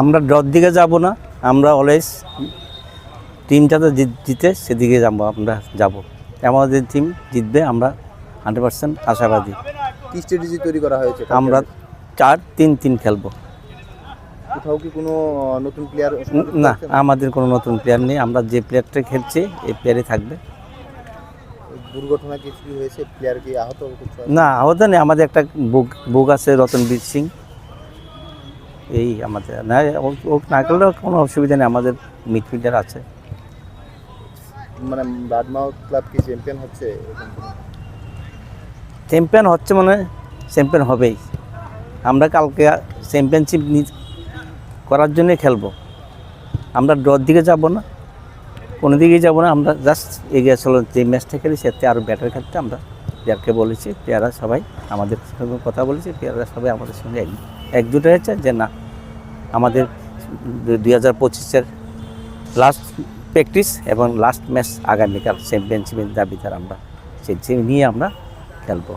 আমরা ড্রর দিকে যাব না আমরা অলওয়েজ টিমটাতে জিতে সেদিকে যাব আমরা যাব। আমাদের টিম জিতবে আমরা হান্ড্রেড পার্সেন্ট আশাবাদী। কি স্ট্র্যাটেজি তৈরি করা হয়েছে? আমরা চার তিন তিন খেলব। কোথাও কি কোনো নতুন প্লেয়ার না আমাদের কোনো নতুন প্লেয়ার নেই। আমরা যে প্লেয়ারটা খেলছি এই প্লেয়ারই থাকবে। দুর্ঘটনা কিছু হয়েছে? প্লেয়ার কি আহত? না আহত নেই। আমাদের একটা বুক বুক আছে রতনবীর সিং। এই আমাদের না ও- ও না খেললেও কোনো অসুবিধা নেই আমাদের মিডফিল্ডার আছে। মানে বাদমাউথ ক্লাব কি চ্যাম্পিয়ন হচ্ছে? চ্যাম্পিয়ন হচ্ছে মানে চ্যাম্পিয়ন হবেই। আমরা কালকে চ্যাম্পিয়নশিপ করার জন্যই খেলব। আমরা ড্রর দিকে যাব না কোনো দিকেই যাব না আমরা জাস্ট এগিয়ে চলো যে ম্যাচটা খেলি সেতে আরও ব্যাটার খেলতে আমরা প্লেয়ারকে বলেছি প্লেয়াররা সবাই আমাদের সঙ্গে কথা বলেছে প্লেয়াররা সবাই আমাদের সঙ্গে এক, একজুট হয়েছে যে না, আমাদের দুই হাজার পঁচিশের লাস্ট প্র্যাকটিস এবং লাস্ট ম্যাচ আগামীকাল চ্যাম্পিয়নশিপের দাবি তার আমরা সেই নিয়ে আমরা খেলব।